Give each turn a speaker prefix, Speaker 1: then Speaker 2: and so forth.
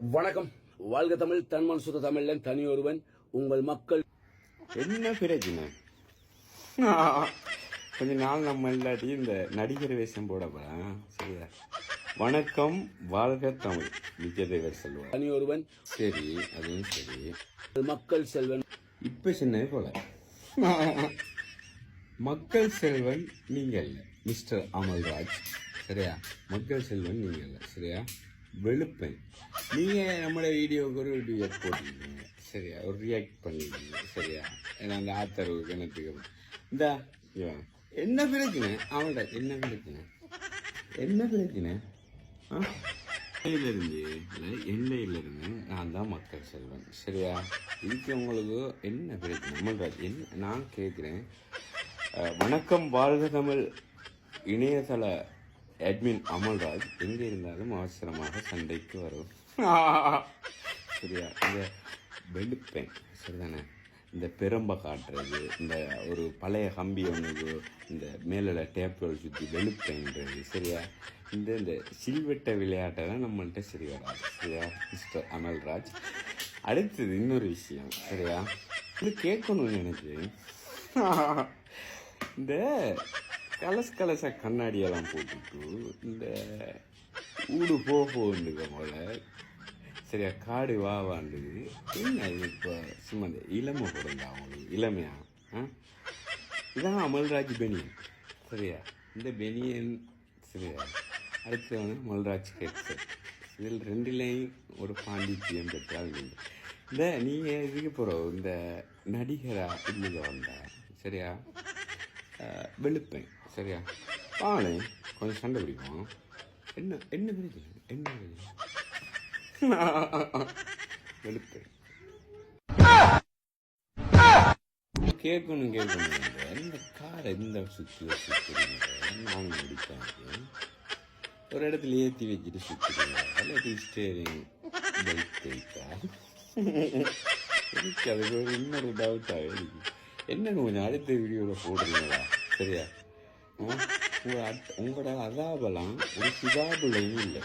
Speaker 1: வணக்கம். வாழ்க தமிழ் தன்மன் சுத்த தமிழன் தனியொருவன் உங்கள் மக்கள்.
Speaker 2: என்ன பிரச்சனை கொஞ்ச நாள் நம்ம இல்லாட்டி இந்த நடிகர் வேஷம் போட சரியா? வணக்கம் வாழ்க தமிழ் விஜயதேவர் செல்வம்
Speaker 1: தனியொருவன்
Speaker 2: சரி அதுவும் சரி.
Speaker 1: மக்கள் செல்வன்.
Speaker 2: இப்ப சின்ன போல. மக்கள் செல்வன் நீங்க இல்ல மிஸ்டர் அமல்ராஜ். சரியா? மக்கள் செல்வன் நீங்க இல்ல சரியா? வெளுப்பேன் நீங்கள் நம்மளோட வீடியோவுக்கு ஒரு ரியாக்ட் போட்டிருக்கீங்க சரியா? ஒரு ரியாக்ட் பண்ணிருக்கீங்க சரியா? ஏன்னா அந்த ஆத்தரவு கிணத்துக்கு இந்த என்ன பிரச்சனை அவன்கிட்ட என்ன பிரச்சனை என்ன பிரச்சனை ஆ? இருந்து எண்ணெயில இருந்து நான் தான் மக்கள் செல்வன். சரியா? இதுக்கு உங்களுக்கு என்ன பிரச்சனை அமல்ராஜ் என்ன? நான் கேட்குறேன் வணக்கம் வாழ்க தமிழ் இணையதள அட்மின் அமல்ராஜ் எங்கே இருந்தாலும் அவசரமாக சண்டைக்கு வரும். சரியா? இந்த வெளுப்பேன் சரிதானே? இந்த பெரம்பை காட்டுறது இந்த ஒரு பழைய கம்பி ஒன்று இந்த மேலே டேப்புகள் சுற்றி வெளுப்பேன்றது சரியா? இந்த இந்த சில்வெட்ட விளையாட்டை தான் சரி வராது சரியா? மிஸ்டர் அமல்ராஜ் அடுத்தது இன்னொரு விஷயம் சரியா? இது கேட்கணும்னு எனக்கு இந்த கலச கலச கண்ணாடியெல்லாம் போட்டுட்டு இந்த ஊடு போக போகுதுங்க போல. சரியா காடு வா வாண்டுது என்ன இது இப்போ சும்மா இந்த இளமை கொடுங்க அவங்களுக்கு இளமையா? ஆ? இதான் அமல்ராஜ் பெனியன். சரியா இந்த பெனியன் சரியா. அடுத்து வந்து அமல்ராஜ் ஹெட்செட் இதில் ரெண்டுலேயும் ஒரு பாண்டித்யம் பெற்றால் நீங்கள் இந்த நீங்கள் இதுக்கு போகிறோம் இந்த நடிகரா இல்லைங்க வந்தா? சரியா? வெளுப்பேன். சரியா? வாங்களே கொஞ்சம் சண்டை பிடிப்போம் என்ன என்ன பிரச்சனை என்ன வெளுப்பேன். கேட்கணும் கேட்கணும். இந்த காரை இந்த சுற்றி சுற்றுறீங்க நான் முடிக்காது ஒரு இடத்துல ஏற்றி வச்சுட்டு சுற்றுறீங்க இல்லாட்டி ஸ்டேரிங் பைக் எனக்கு அதுக்கு ஒரு இன்னொரு டவுட்டாக இருக்கு. என்னன்னு கொஞ்சம் அடுத்த வீடியோவில் போடுறீங்களா? சரியா உங்களோட அதாபலாம் ஒரு சிதாபுலையும் இல்லை.